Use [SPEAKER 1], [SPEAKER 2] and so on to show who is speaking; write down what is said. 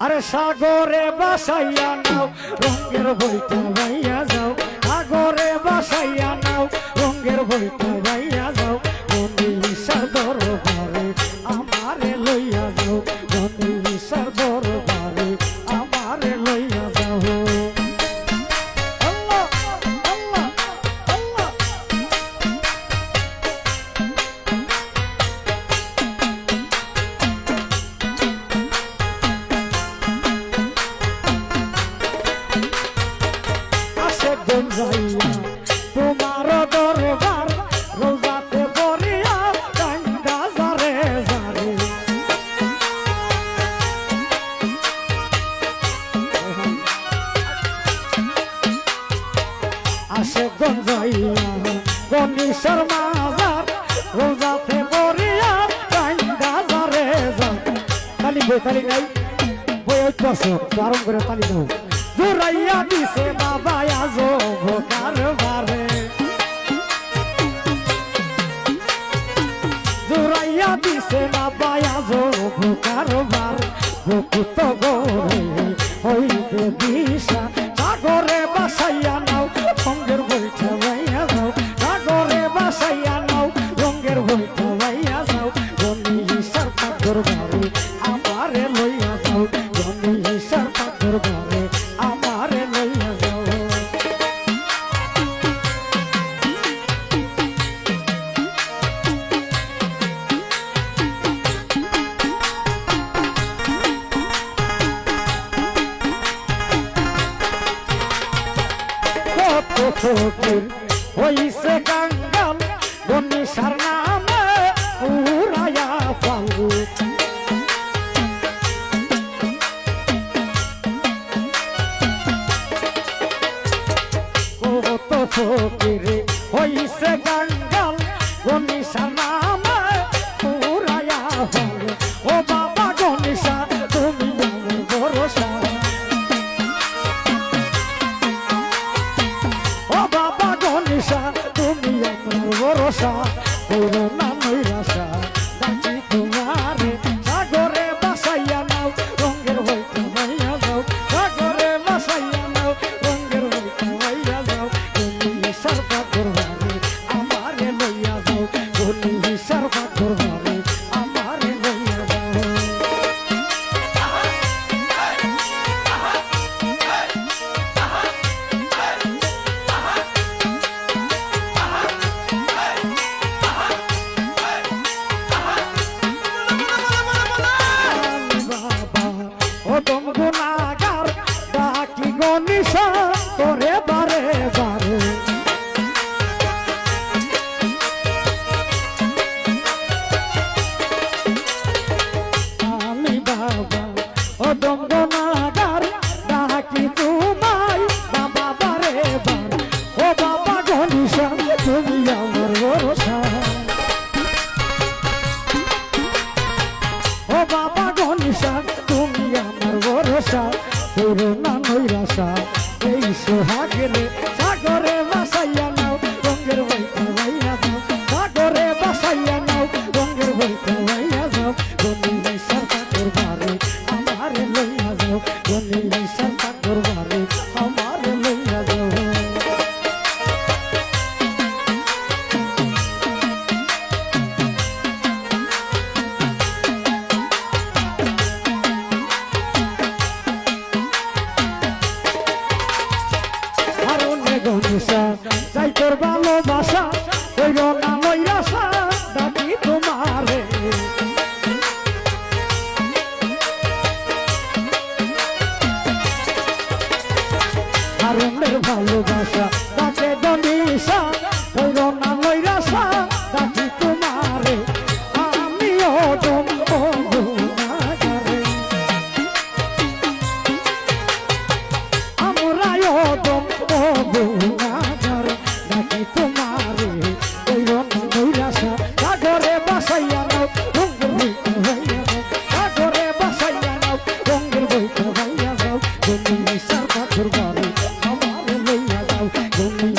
[SPEAKER 1] আরে সাগরে বাসাইয়া নাও রঙের বইটা বাইয়া যাও। সাগরে বাসাইয়া নাও রঙের বইটা গণেশ্বর মাজার, রোজাতে পড়িয়া কান্দা জারে জারে খালি বই খালি নাই। বই ঐতিহাসিক আরম্ভ করে তালি দাও। জুরাইয়া দিছে বাবা। ভোকার বার ফকির হইছে কাঙ্গাল গণেশার নামে উড়াইয়া পালু। কত করোনা ও দম ডাকি তোমায় বাবা বারে বারে। ও বাবা গনিশা তুমি আমার ভরসা। ও বাবা গণেশা তুমি আমার ভরসা। তোর না নৈরাশা এই সোহাগেরে সাগরে বাসাইয়া নাও, রঙের বইটা ভাইয়া যাও। সাগরে বাসাইয়া নাও, রঙের বইটা ভাইয়া যাও। গনি সরকার দরবারে গনিসা চাই তোর ভালোবাসা। Mm-hmm.